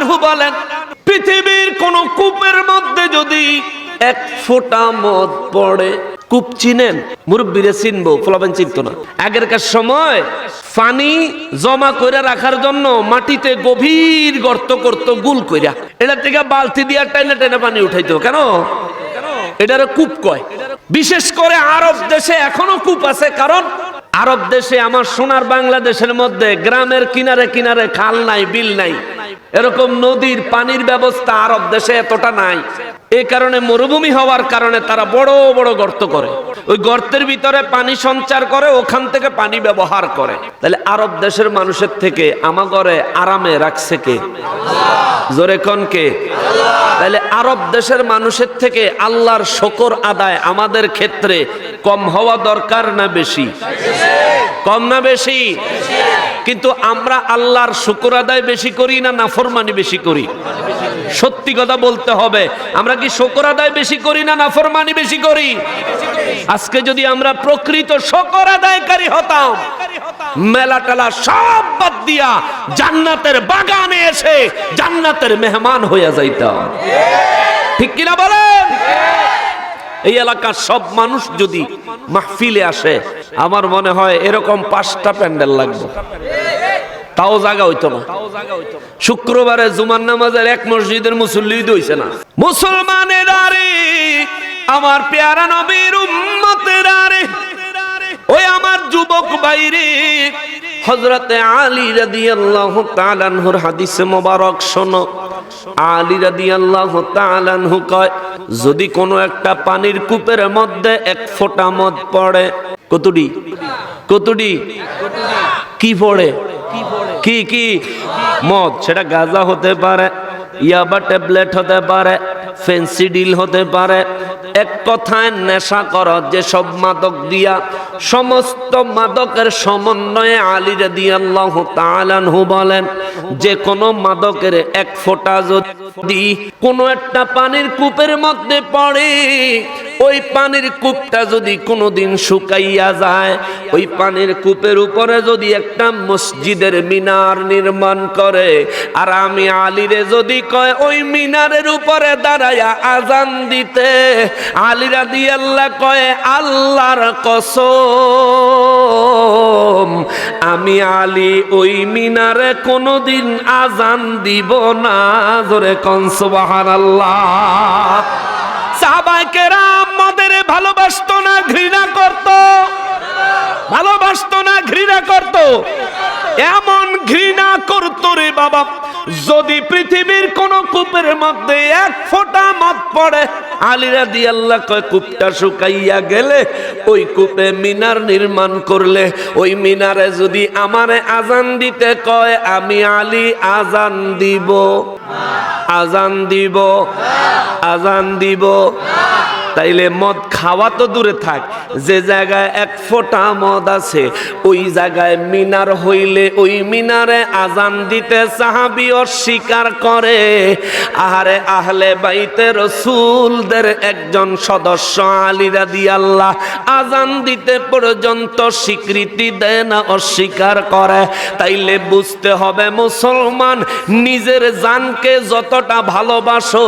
আনহু বলেন, পৃথিবীর কোন কূপের মধ্যে যদি এক ফোঁটা মদ পড়ে, কূপ চিনেন? মুরব্বীরে চিনবো, ফলাবেন চিনত না। আগেরকার সময় পানি জমা করে রাখার জন্য মাটিতে গভীর গর্ত করত, গুল কইরা। এটা থেকে বালতি দিয়া টেনে টেনে পানি উঠাইতো, কেন? এটারে কূপ কয়। বিশেষ করে আরব দেশে এখনও কূপ আছে, কারণ আরব দেশে, আমার সোনার বাংলাদেশের মধ্যে, গ্রামের কিনারে কিনারে খাল নাই, বিল নাই। এরকম নদীর পানির ব্যবস্থা আরব দেশে এতটা নাই। এই কারণে মরুভূমি হওয়ার কারণে তারা বড় বড় গর্ত করে। ওই গর্তের ভিতরে পানি সঞ্চার করে, ওখান থেকে পানি ব্যবহার করে। তাহলে আরব দেশের মানুষের থেকে আমাগরে আরামে রাখছে কে? জোরে কনকে তাহলে আরব দেশের মানুষের থেকে আল্লাহর শকর আদায় আমাদের ক্ষেত্রে কম হওয়া দরকার না বেশি? কম না বেশি? কিন্তু আমরা আল্লাহর শুকর আদায় বেশি করি না? নাফরমানি বেশি করি? সত্যি কথা বলতে হবে। আমরা কি শকর আদায় বেশি করি না নাফরমানি বেশি করি? আজকে যদি আমরা প্রকৃত শকর আদায়কারী হতাম, মেলা টেলা সব বাদ দিয়া জান্নাতের বাগানে এসে জান্নাতের মেহমান হইয়া যাইতাম। ঠিক কিনা বলেন? এই এলাকার সব মানুষ যদি মাহফিলে আসে, আমার মনে হয় এরকম পাঁচটা প্যান্ডেল লাগবে। তাও জায়গা হইতো না। শুক্রবারে জুমার নামাজের এক মসজিদের মুসল্লি হইছে না। মুসলমানের আরে আমার পেয়ারা নবীর উম্মতের আরে ওই আমার যুবক বাইরে হজরতে আলী রাদিয়াল্লাহু তাআলা আনহুর হাদিসে মোবারক শোনো। আলী রাদিয়াল্লাহু তাআলা আনহু কয়, যদি কোনো একটা পানির কূপের মধ্যে এক ফোঁটা মদ পড়ে, কতটি? কতটি? কি পড়ে? কি কি? মদ, সেটা গাঁজা হতে পারে, ইয়াবা ট্যাবলেট হতে পারে ফেন্সিডিল হতে পারে। এক কথায় নেশা কর যেসব মাদক দিয়া, সমস্ত মাদকের সমন্বয়ে আলীরে দিয়ে আল্লাহ তালানহু বলেন, যে কোনো মাদকের এক ফোঁটা যদি কোনো একটা পানির কূপের মধ্যে পড়ে ওই পানির কূপটা যদি কোনোদিন শুকাইয়া যায়, ওই পানির কূপের উপরে যদি একটা মসজিদের মিনার নির্মাণ করে, আর আমি আলীরে যদি কয়, ওই মিনারের উপরে দাঁড়াইয়া আজান দিতে আলীরা দিয়ে আল্লাহ কয়, আল্লাহর কসম, আমি আলী ওই মিনারে কোনোদিন আজান দিব না। জোরে কনসবাহান আল্লাহ সাহাবাইকেরা আমাদের ভালোবাসতো না, ঘৃণা করত। ভালোবাসতো না, ঘৃণা করত। এমন ঘৃণা করত রে বাবা, যদি পৃথিবীর কোন কূপের মধ্যে এক ফোঁটা মদ পড়ে আলিরা আল্লাহ কয়, কূপটা শুকাইয়া গেলে ওই কূপে মিনার নির্মাণ করলে, ওই মিনারে যদি আমারে আজান দিতে কয়, আমি আলী আজান দিব। আজান দিব। আজান দিব। তাইলে মদ খাওয়া তো দূরে থাক। যে জায়গায় এক ফোঁটা মদ আছে, ওই জায়গায় মিনার হইলে ওই মিনারে আজান দিতে সাহাবি অস্বীকার করে। আহারে আহলে বাইতে রসুলদের একজন সদস্য আলীরা আল্লাহ আজান দিতে পর্যন্ত স্বীকৃতি দেয় না, অস্বীকার করে। তাইলে বুঝতে হবে মুসলমান, নিজের জানকে যতটা ভালোবাসো,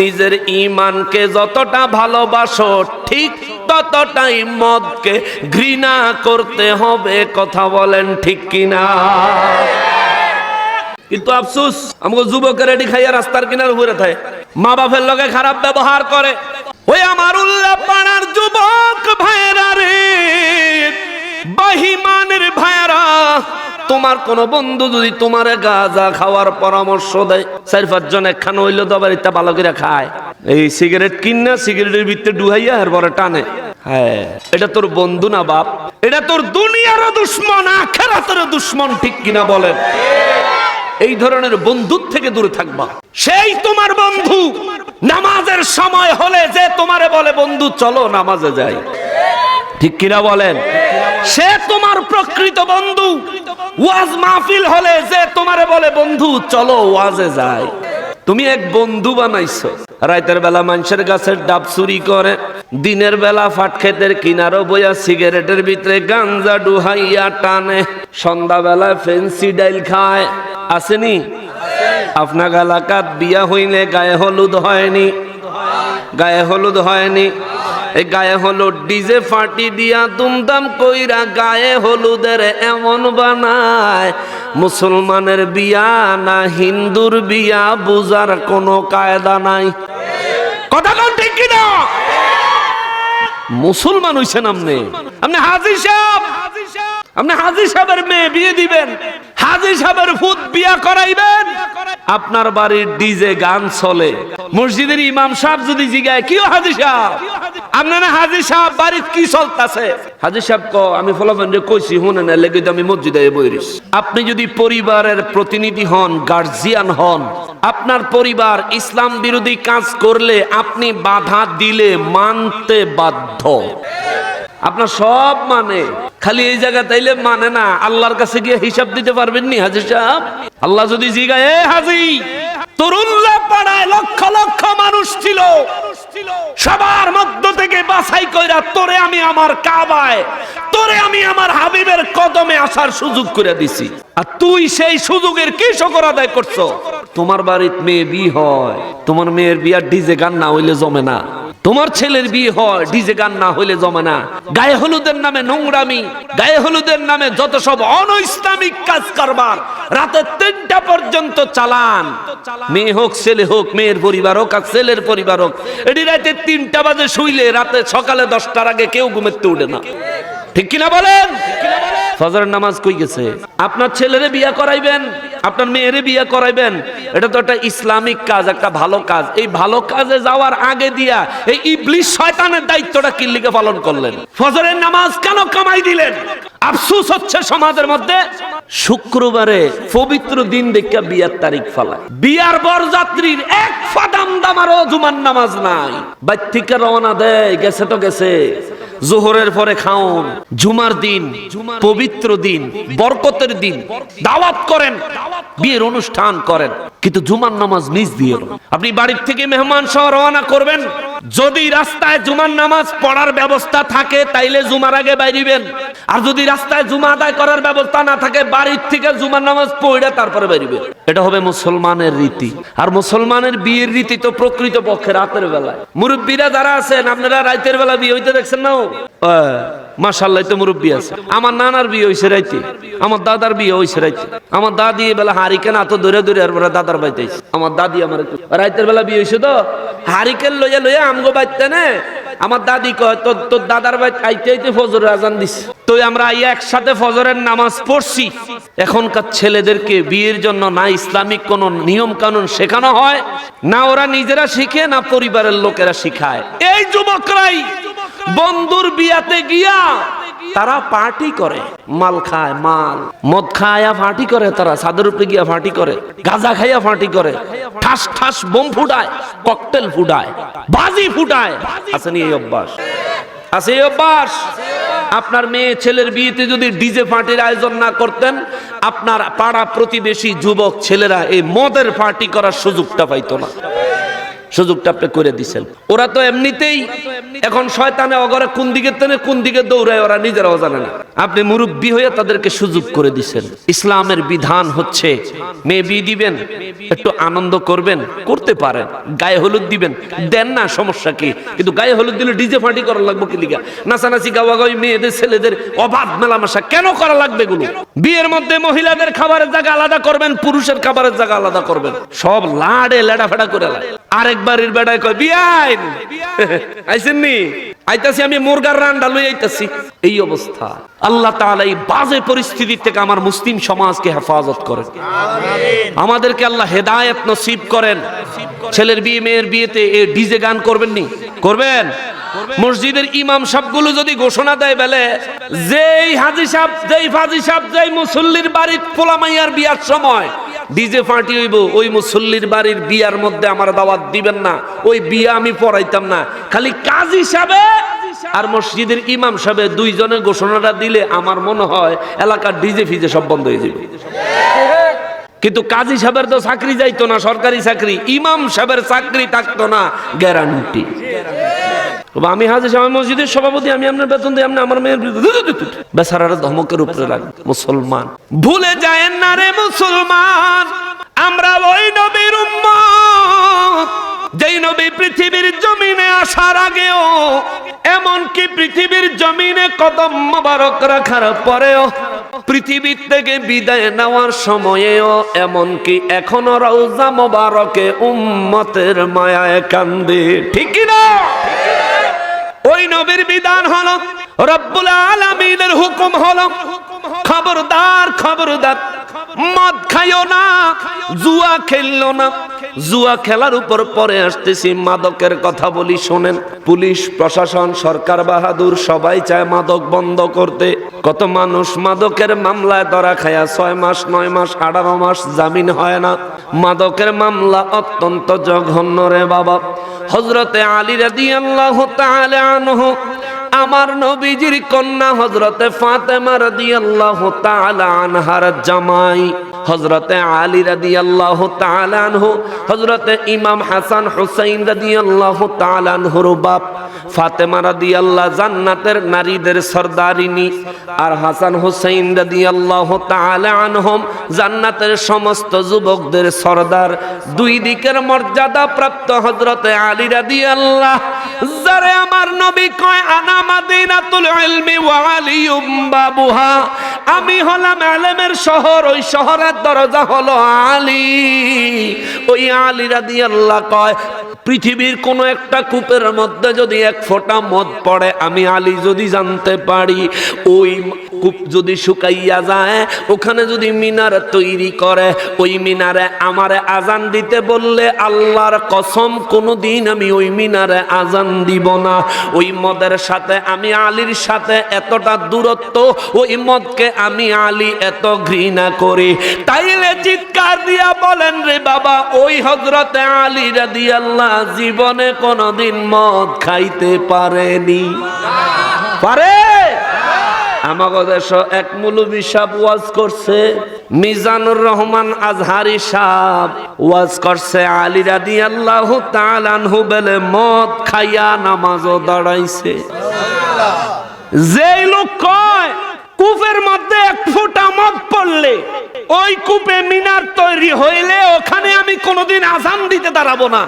নিজের ইমানকে যতটা ভালোবাসো, ঠিক ততটাই মদকে ঘৃণা করতে হবে, কথা বলেন ঠিক কিনা? কিন্তু আফসুস, আমাকে যুবকের এটি খাইয়া রাস্তার কিনার ঘুরে থাকে। মা বাপের লগে খারাপ ব্যবহার করে। ওই আমার উল্লাহ পাড়ার যুবক ভাইরা রে, বাহিমানের ভাইরা তোমার কোন বন্ধু যদি তোমার গাঁজা খাওয়ার পরামর্শ দেয়, চার পাঁচজন একখান হইলে তো আবার ইত্যা ভালো করে খায়। এই সিগারেট কিনা সিগারেটের ভিতরে ডুহাইয়া আর পরে টানে। হ্যাঁ এটা তোর বন্ধু না বাপ? এটা তোর দুশ্মন দুশ্মন, ঠিক কিনা বলেন? এই ধরনের বন্ধুর থেকে দূরে থাকবা। সেই তোমার বন্ধু, নামাজের সময় হলে যে তোমারে বলে, বন্ধু, চলো নামাজে যাই। ঠিক কিনা বলেন? সে তোমার প্রকৃত বন্ধু। ওয়াজ মাহফিল হলে যে তোমারে বলে, বন্ধু, চলো ওয়াজে যাই। তুমি এক বন্ধু বানাইছো। রাইতের বেলা মানুষের গাছের ডাব চুরি করে, দিনের বেলা ফাট খেতের কিনারও বইয়া সিগারেটের ভিতরে গাঞ্জা ডুহাইয়া টানে। সন্ধ্যা বেলায় ফেন্সি ডাইল খায়। আসেনি? আপনার এলাকাত বিয়া হইলে গায়ে হলুদ হয়নি। গায়ে হলুদ হয়নি। গায়ে হলুদ ডিজে ফাটি দিয়া দুমদাম কইরা গায়ে হলুদের এমন বানায়। মুসলমানের বিয়া না হিন্দুর বিয়া বুজার কোনো কায়দা নাই। কথা কোন ঠিক কিনা? মুসলমান হইছেন আপনি। আপনি হাজি সাহেব। আপনি হাজি সাহেবের মেয়ে বিয়ে দিবেন। হাজি সাহেবের ফুট বিয়া করাইবেন। আপনার বাড়ির ডিজে গান চলে। মসজিদের ইমাম সাহেব যদি জিগায় কি হাজি সাহেব? আপনার হাজি সাহেব বাড়ির কি চলতেছে? হাজি সাহেব ক আমি ফলাফল কইছি শুনে না লেগে আমি মসজিদে বইরিস আপনি যদি পরিবারের প্রতিনিধি হন গার্জিয়ান হন আপনার পরিবার ইসলাম বিরোধী কাজ করলে আপনি বাধা দিলে মানতে বাধ্য। আপনার সব মানে। খালি এই জায়গা তাইলে মানে না আল্লাহর কাছে গিয়ে হিসাব দিতে পারবেন নি হাজির সাহেব? আল্লাহ যদি জিগায় এ হাজি তরুল্লা পাড়ায় লক্ষ লক্ষ মানুষ ছিল। সবার মধ্য থেকে বাছাই কইরা, তোরে আমি আমার কাবায়, তোরে আমি আমার হাবিবের কদমে আসার সুযোগ করে দিছি। আর তুই সেই সুযোগের কি শকর আদায় করছ? তোমার বাড়িতে মেয়ে বিয়ে হয়, তোমার মেয়ের বিয়ার ডিজে গান না হইলে জমে না। তোমার ছেলের বিয়ে হয়, ডিজে গান না হইলে জমে না। গায়ে হলুদের নামে নোংরামি, গায়ে হলুদের নামে যত সব অনৈসলামিক কাজ করবার রাতে তিনটা পর্যন্ত চালান। মেয়ে হোক, ছেলে হোক, মেয়ের পরিবার হোক আর ছেলের পরিবার হোক এটি রাতে তিনটা বাজে শুইলে রাতে সকালে দশটার আগে কেউ ঘুমেতে উঠে না। ঠিক কিনা বলেন? ফজরের নামাজ কই গেছে? আপনার ছেলেরে বিয়া করাইবেন, আপনার মেয়েরে বিয়া করাইবেন, এটা তো একটা ইসলামিক কাজ, একটা ভালো কাজ। এই ভালো কাজে যাওয়ার আগে দিয়া এই ইবলিশ শয়তানের দায়িত্বটা কিল্লিকে পালন করলেন? ফজরের নামাজ কেন কামাই দিলেন? আফসুস হচ্ছে সমাজের মধ্যে। শুক্রবারে পবিত্র দিন দেখা বিয়ার তারিখ ফালায়। বিয়ার বরযাত্রীর এক ফাদাম দামারও জুমার নামাজ নাই। থেকে রওনা দেয়, গেছে তো গেছে। জোহরের পরে খাওন, জুমার দিন, পবিত্র দিন, বরকতের দিন, দাওয়াত করেন, বিয়ের অনুষ্ঠান করেন, কিন্তু জুমার নামাজ মিস দিয়ে আপনি বাড়ির থেকে মেহমান সহ রওনা করবেন, যদি রাস্তায় জুমার নামাজ পড়ার ব্যবস্থা থাকে, তাইলে জুমার আগে বাইরিবেন। আর যদি রাস্তায় জুমা আদায় করার ব্যবস্থা না থাকে, বাড়ির থেকে জুমার নামাজ পড়ে তারপরে বেরিবে। এটা হবে মুসলমানের রীতি। আর মুসলমানের বিয়ের রীতি তো প্রকৃত পক্ষে রাতের বেলায়। মুরব্বীরা যারা আছেন, আপনারা রাতের বেলা বিয়ে হইতে দেখছেন না মাসাল্লাহ তো মুরব্বী আছে। আমার নানার বিয়ে হয়েছে রাইতে। আমার দাদার বিয়ে হয়েছে রাইতে। আমার দাদি বেলা হারিকেন এত দূরে দূরে আর দাদার বাইতে আমার দাদি আমার রাইতের বেলা বিয়ে হয়েছে তো? হারিকেন লইয়া লইয়া আমগো বাইতে না আমার দাদি কয়, তোর তোর দাদার বাড়ি আইতে আইতে ফজরের আজান দিস তো আমরা আইয়া একসাথে ফজরের নামাজ পড়ছি। এখনকার ছেলেদেরকে বিয়ের জন্য না ইসলামিক কোন নিয়ম কানুন শেখানো হয়, না ওরা নিজেরা শিখে, না পরিবারের লোকেরা শিখায়। এই যুবকরাই বন্ধুর বিয়াতে গিয়া তারা পার্টি করে। মাল খায়, মাল। মদ খায়া ফাটি করে তারা ছাদের উপরে গিয়া ফাটি করে। গাঁজা খাইয়া ফাটি করে। ঠাস ঠাস বোম ফুটায়, ককটেল ফুটায়, বাজি ফুটায়। আসেনি এই অভ্যাস? আছে এই অভ্যাস? আপনার মেয়ে ছেলের বিয়েতে যদি ডিজে পার্টির আয়োজন না করতেন, আপনার পাড়া প্রতিবেশী যুবক ছেলেরা এই মদের পার্টি করার সুযোগটা পাইতো না। সুযোগটা আপনি করে দিছেন। ওরা তো এমনিতেই এখন শয়তানে অগরে কোন দিকে তেনে, কোন দিকে দৌড়ায়, ওরা নিজেরাও জানে না। আপনি মুরব্বী হয়ে তাদেরকে সুযোগ করে দিছেন। ইসলামের বিধান হচ্ছে, মেয়ে বিয়ে দিবেন, একটু আনন্দ করবেন, করতে পারেন, গায়ে হলুদ দিবেন, দেন না, সমস্যা কি? কিন্তু গায়ে হলুদ দিলে ডিজে ফাটি করা লাগবে কি লিগা? নাচানাচি গাওয়া গাওয়ি মেয়েদের, ছেলেদের অবাধ মেলামেশা কেন করা লাগবে এগুলো? বিয়ের মধ্যে মহিলাদের খাবারের জায়গা আলাদা করবেন, পুরুষের খাবারের জায়গা আলাদা করবেন। সব লাড়ে লেডা ফেডা করে লাগে আরেকবারের বেড়ায় কয়, বিয়াইন। আইছেন নি আইতাছি আমি মুরগার রান্ডা লই আইতাছি। এই অবস্থা। আল্লাহ তাআলা এই বাজে পরিস্থিতি থেকে আমার মুসলিম সমাজকে হেফাজত করেন। আমাদেরকে আল্লাহ হেদায়েত নসিব করেন। ছেলের বিয়ে, মেয়ের বিয়েতে এ ডিজে গান করবেন নি? করবেন? মসজিদের ইমাম সবগুলো যদি ঘোষণা দেয় বেলে, যেই হাজি সাহেব, যেই ফাজি সাহেব, যেই মুসল্লির বাড়ির পোলামাইয়ার বিয়ার সময় ডিজে পার্টি হইব, ওই মুসল্লির বাড়ির বিয়ার মধ্যে আমার দাওয়াত দিবেন না, ওই বিয়া আমি পড়াইতাম না। খালি কাজ হিসাবে আর মসজিদের ইমাম সাহেব দুইজনে ঘোষণাটা দিলে আমার মনে হয় এলাকার ডিজে ফিজে সব বন্ধ হয়ে যাবে। কিন্তু কাজী সাহেবের তো চাকরি যাইতো না, সরকারি চাকরি, ইমাম সাহেবের চাকরি থাকতো না গ্যারান্টি বাবা আমি হাজি আমার মসজিদের সভাপতি, আমি আপনার বেতন দিই, আপনি আমার মেয়ের বেচারারা ধমকের উপরে লাগে। মুসলমান। ভুলে যায় না রে মুসলমান, আমরা ওই নবীর উম্মত। যেই নবী পৃথিবীর জমিনে আসার আগেও, এমনকি পৃথিবীর জমিনে কদম মোবারক রাখার পরেও, পৃথিবীর থেকে বিদায় নেওয়ার সময়েও, এমনকি এখনও রওজা মোবারকে উম্মতের মায়ায় কান্দে। ঠিক না ওই নবীর বিধান হলো, রব্বুল আলামিনের হুকুম হলো, খবরদার খবরদার। মদ খাইও না, জুয়া খেললো না। জুয়া খেলার উপর পরে আসতেছি, মাদকের কথা বলি, শোনেন। পুলিশ, প্রশাসন, সরকার, বাহাদুর, সবাই চায় মাদক বন্ধ করতে। কত মানুষ মাদকের মামলায় ধরা খায়া ছয় মাস, নয় মাস, আঠারো মাস জামিন হয় না। মাদকের মামলা অত্যন্ত জঘন্য রে বাবা। হজরতে আলী রাদিয়াল্লাহু তাআলা আনহু আমার নবীজির কন্যা হজরতে ফাতেমা রাদিয়াল্লাহু তাআলা আনহার জামাই হজরতে আলী রাদিয়াল্লাহু তাআলা আনহু হজরতে ইমাম হাসান হুসাইন রাদিয়াল্লাহু তাআলা আনহুর বাপ, ফাতেমা রাদিয়াল্লাহ জান্নাতের নারীদের সর্দারিনী আর হাসান হুসাইন রাদিয়াল্লাহু তাআলা আনহুম জান্নাতের সমস্ত যুবকদের সর্দার। দুই দিকের মর্যাদা প্রাপ্ত হজরতে আলী রাদিয়াল্লাহ, যারে আমার নবী কয়, আনা মাদিনাতুল আমি হলাম আলেমের শহর, ওই শহরের দরজা হলো আলী। ওই আলী রাদিয়াল্লাহ কয়, পৃথিবীর কোন একটা কূপের মধ্যে যদি এক ফোঁটা মদ পড়ে, আমি আলী যদি জানতে পারি, ওই কূপ যদি শুকাইয়া যায়, ওখানে যদি মিনার তৈরি করে, ওই মিনারে আমারে আজান দিতে বললে আল্লাহর কসম, কোনোদিন আমি ওই মিনারে আজান দিব না। ওই মদের সাথে আমি আলীর সাথে এতটা দূরত্ব, ওই মদকে আমি আলী এত ঘৃণা করি। তাইলে চিৎকার দিয়া বলেন রে বাবা, ওই হজরতে আলী রাদি আল্লাহ জীবনে কোনোদিন মদ খাইতে পারেনি। পারে? আমাকে এক মুলুবি সাহ ওয়াজ করছে। মিজানুর রহমান আজহারি সাহ ওয়াজ করছে। আলী রাদি আল্লাহ তালানহু বেলে, মদ খাইয়া নামাজও দাঁড়াইছে। যেই লোক কয়, কূপের মধ্যে এক ফোঁটা মদ পড়লে, ওই কূপে মিনার তৈরি হইলে ওখানে আমি কোনোদিন আজান দিতে দাঁড়াবো না।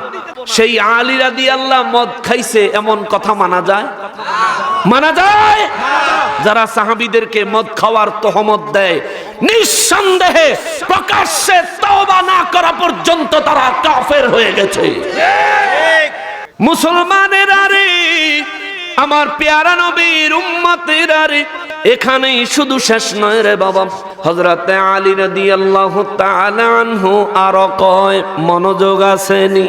সেই আলী রাদি আল্লাহ মদ খাইছে, এমন কথা মানা যায়? মানা যায়? যারা সাহাবিদেরকে মদ খাওয়ার তহমত দেয়, নিঃসন্দেহে প্রকাশ্যে তওবা না করা পর্যন্ত তারা কাফের হয়ে গেছে। মুসলমানের আরে, আমার পেয়ারা নবীর উম্মতের আরে, এখানেই শুধু শেষ নয় রে বাবা। হজরতে আলী রাদিয়াল্লাহু তাআলা আনহু আরও কয়, মনোযোগ আসেনি?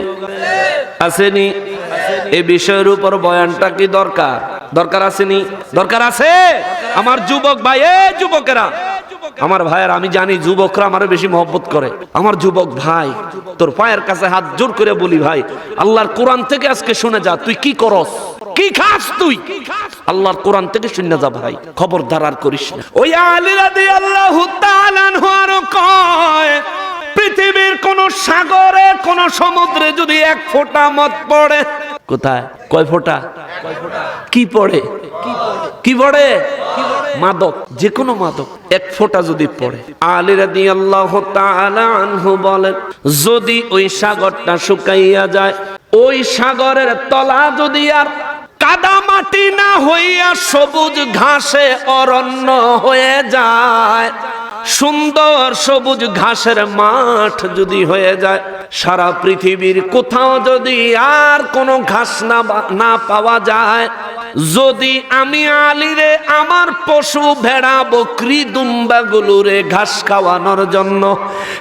আসেনি? এই বিষয়ের উপর বয়ানটা কি দরকার? দরকার আসেনি? দরকার আছে? আমার যুবক ভাই, এ যুবকেরা। আমার ভাইয়ের, আমি জানি যুবকরা আমার বেশি মহব্বত করে। আমার যুবক ভাই, তোর পায়ের কাছে হাত জোর করে বলি ভাই, আল্লাহর কোরআন থেকে আজকে শুনে যা, তুই কি করস? কি খাস তুই? আল্লাহর কোরআন থেকে শুনে যা ভাই, খবরদার আর করিস না। ওই আলী রাদিয়াল্লাহু তাআলা আনহু কয়, পৃথিবীর কোন সাগরে, কোন সমুদ্রে যদি এক ফোঁটা মত পড়ে, কোথায়? কয় ফোঁটা কয় ফোঁটা? কি পড়ে? কি পড়ে? মাদক যে কোনো মাদক, এক ফোঁটা যদি পড়ে। আলী রাদিয়াল্লাহু তাআলা আনহু বলেন, যদি ওই সাগরটা শুকাইয়া যায়, ওই সাগরের তলা যদি আর কাদা মাটি না হইয়া সবুজ ঘাসে অরণ্য হয়ে যায়। সুন্দর সবুজ ঘাসের মাঠ যদি হয়ে যায়, সারা পৃথিবীর কোথাও যদি আর কোনো ঘাস না না পাওয়া যায়, যদি আমি আলিরে আমার পশু ভেড়া বকরি দুম্বা গুলোরে ঘাস খাওয়ানোর জন্য,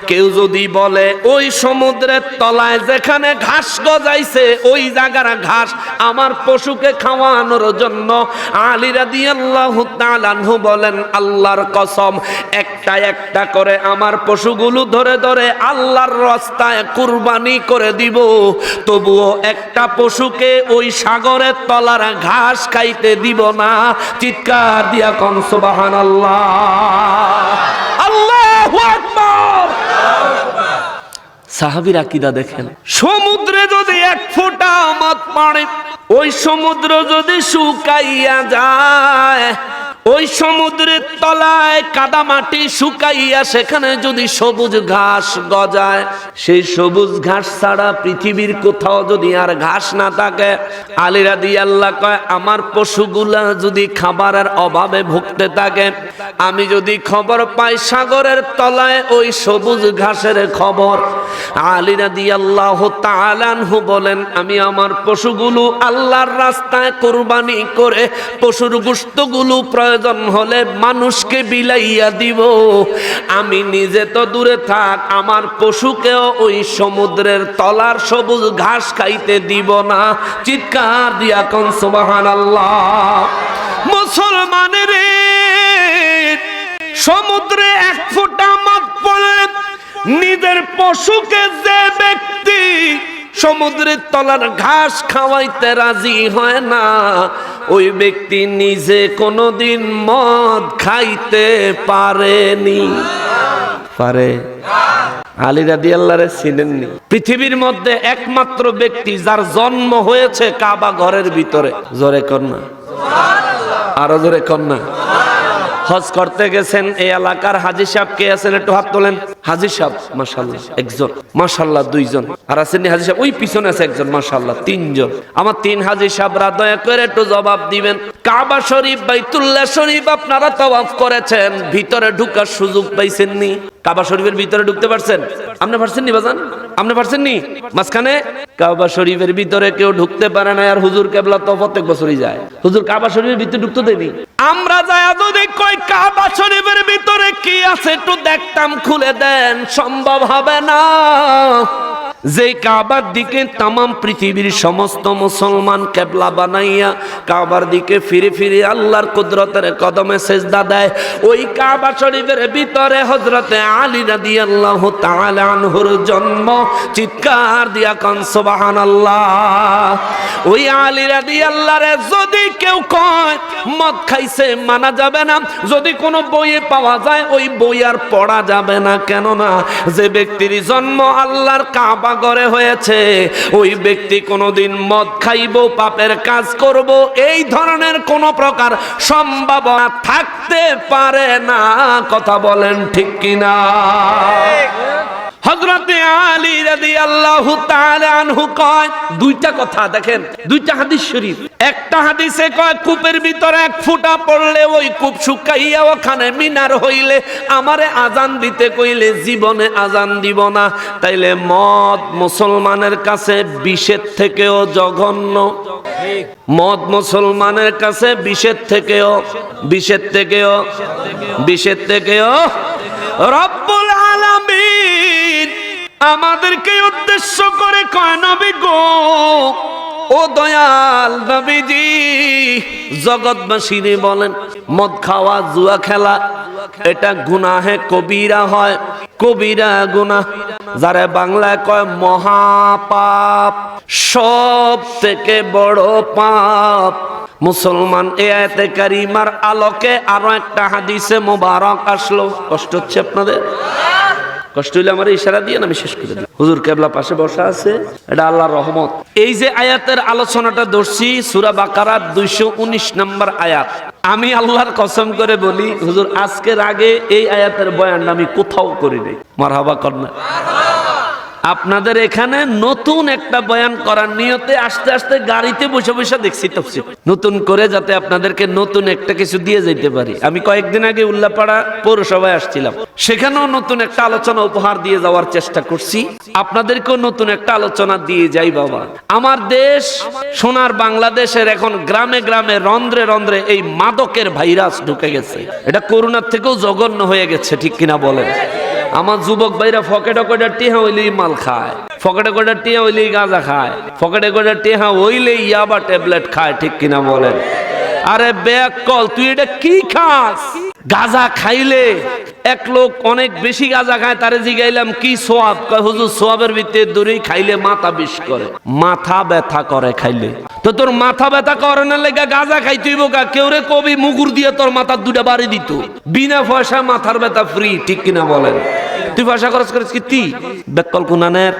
কেউ যদি বলে, ওই সমুদ্রের তলায় যেখানে ঘাস গজাইছে, ওই জায়গার ঘাস আমার পশুকে খাওয়ানোর জন্য আলিরা দিয়ে আল্লাহ বলেন, আল্লাহর কসম, একটা একটা একটা করে আমার পশুগুলো ধরে ধরে আল্লাহর রাস্তায় কুরবানি করে দিব। তবুও একটা পশুকে ওই সাগরের তলার ঘাস খাইতে দিব না। চিৎকার দিয়া কন সুবাহান আল্লাহ সাহাবির আকিদা দেখেন, সমুদ্রে যদি এক ফোঁটা মত ওই সমুদ্র যদি শুকাইয়া যায় ওই সমুদ্রের তলায় কাদা মাটি শুকাইয়া সেখানে যদি সবুজ ঘাস গজায়, সেই সবুজ ঘাস ছাড়া পৃথিবীর কোথাও যদি আর ঘাস না থাকে আলিরা দিয়ে আল্লাহ কয়, আমার পশুগুলা যদি খাবারের অভাবে ভুগতে থাকে, আমি যদি খবর পাই সাগরের তলায় ওই সবুজ ঘাসের খবর। আলিরা দিয়ে আল্লাহ তালানহু বলেন, আমি আমার পশুগুলো আল্লাহর রাস্তায় কোরবানি করে পশুর গুস্তগুলো প্রয়োজন হলে মানুষকে বিলাইয়া দিব। আমি নিজে তো দূরে থাক, আমার পশুকেও ওই সমুদ্রের তলার সবুজ ঘাস খাইতে দিব না। চিৎকার দিয়া কন সুবাহান আল্লাহ মুসলমানের সমুদ্রে এক ফোঁটা মত পড়ে নিজের পশুকে যে ব্যক্তি সমুদ্রের তলার ঘাস খাওয়াইতে রাজি হয় না। ওই ব্যক্তি নিজে কোনোদিন মদ খাইতে পারেনি। পারে? আলী রাদি আল্লাহরে চিনেননি। পৃথিবীর মধ্যে একমাত্র ব্যক্তি যার জন্ম হয়েছে কাবা ঘরের ভিতরে। জোরে কন্যা আরও জোরে কন্যা হজ করতে গেছেন, এই এলাকার হাজি সাহেব কে আছেন একটু হাত তোলেন। হাজি সাহেব মাশাল্লাহ একজন মাশাল্লাহ দুইজন। আর আছেন হাজি সাহেব, ওই পিছনে আছে একজন মাশাল্লাহ তিনজন। আমার তিন হাজি সাহেবরা দয়া করে একটু জবাব দিবেন। কাবা শরীফ, বাইতুল্লাহ শরীফ আপনারা তওয়াফ করেছেন, ভিতরে ঢুকার সুযোগ পাইছেননি। কাবা শরীফের ভিতরে ঢুকতে পারছেন? আপনি পারছেন নি বাজান? আপনি পারছেন নি মাঝখানে? কাবা শরীফের ভিতরে কেউ ঢুকতে পারে না, আর হুজুর কেবলা তো প্রত্যেক বছরই যায়। হুজুর কাবা শরীফের ভিতরে ঢুকতে দেনি আমরা যাই যদি কই শরীফের ভিতরে কি আছে একটু দেখতাম খুলে দেন সম্ভব হবে না। যে কাবার দিকে তামাম পৃথিবীর সমস্ত মুসলমান কেবলা বানাইয়া কাবার দিকে ফিরে ফিরে আল্লাহর কুদরতের কদমে সেজদা দেয়, ওই কাবা শরীফের ভিতরে হজরতে আলী রাদি আল্লাহ আনহুর জন্ম চিৎকার দিয়া কান, সুবহানাল্লাহ। ওই আলী রাদি আল্লাহরে যদি কেউ কয়, মদ খাইছে, মানা যাবে না। যদি কোনো বইয়ে পাওয়া যায়, ওই বই আর পড়া যাবে না। কেননা, যে ব্যক্তির জন্ম আল্লাহর কাবা করে হয়েছে। ওই ব্যক্তি কোনোদিন মদ খাইব, পাপের কাজ করব, এই ধরনের কোন প্রকার সম্ভাবনা থাকতে পারে না। কথা বলেন ঠিক কিনা? হজরতে আলী রাদি আল্লাহ আনহু কয়, দুইটা কথা দেখেন, দুইটা হাদিস শরীফ। একটা হাদিসে কয়, কূপের ভিতরে এক ফুটা পড়লে ওই কূপ শুকাইয়া ওখানে মিনার হইলে আমারে আজান দিতে কইলে জীবনে আজান দিব না। তাইলে মদ মুসলমানের কাছে বিষের থেকেও জঘন্য। মদ মুসলমানের কাছে বিষের থেকেও বিষের থেকেও বিষের থেকেও। আলামিন আমাদেরকে উদ্দেশ্য করে কয় নবী গো। ও দয়াল নবীজি, জগৎবাসীরে বলেন, মদ খাওয়া, জুয়া খেলা, এটা গুনাহে কবিরা হয়, কবিরা গুনাহ যারা বাংলায় কয় মহাপাপ, সব থেকে বড় পাপ। মুসলমান এ আয়তে কারিমার আলোকে আরও একটা হাদিসে মোবারক আসলো। কষ্ট হচ্ছে আপনাদের? কষ্ট হইলে আমার ইশারা দিয়ে আমি শেষ করে দিই হুজুর কেবলা পাশে বসা আছে, এটা আল্লাহর রহমত। এই যে আয়াতের আলোচনাটা ধরছি, সুরা বাকারাত দুইশো উনিশ নম্বর আয়াত। আমি আল্লাহর কসম করে বলি, হুজুর, আজকের আগে এই আয়াতের বয়ানটা আমি কোথাও করি করিনি। মারহাবা কন্যা আপনাদের এখানে নতুন একটা বয়ান করার নিয়তে আস্তে আস্তে গাড়িতে বসে বসে দেখছি তফসিল। নতুন করে যাতে আপনাদেরকে নতুন একটা কিছু দিয়ে যেতে পারি। আমি কয়েকদিন আগে উল্লাপাড়া পৌরসভায় আসছিলাম। সেখানেও নতুন একটা আলোচনা উপহার দিয়ে যাওয়ার চেষ্টা করছি। আপনাদেরকেও নতুন একটা আলোচনা দিয়ে যাই বাবা। আমার দেশ সোনার বাংলাদেশের এখন গ্রামে গ্রামে রন্ধ্রে রন্ধ্রে এই মাদকের ভাইরাস ঢুকে গেছে। এটা করোনার থেকেও জঘন্য হয়ে গেছে, ঠিক কিনা বলেন? আমার যুবক ভাইরা ফকেটে কয়টা টেহা হইলেই মাল খায়, ফকেটে কয়টা টেহা হইলেই গাঁজা খায়, ফকেটে কয়টা টেহা হইলেই ইয়াবা ট্যাবলেট খায়, ঠিক কিনা বলেন? আরে ব্যাক কল, তুই এটা কি খাস? গাঁজা খাইলে এক লোক অনেক বেশি গাঁজা খায়, তারে জিগাইলাম, কি সোয়াব? হুজুর, সোয়াবের ভিতরে দূরেই খাইলে মাথা বিষ করে, মাথা ব্যথা করে খাইলে। তো তোর মাথা ব্যথা করে না লেগে গাঁজা খাই তুই বোকা কেউ রে কবি মুগুর দিয়ে তোর মাথার দুটা বাড়ি দিত। বিনা পয়সা মাথার ব্যথা ফ্রি ঠিক কিনা বলেন? তুই পয়সা খরচ করিস কি? তুই বেকল কুনানের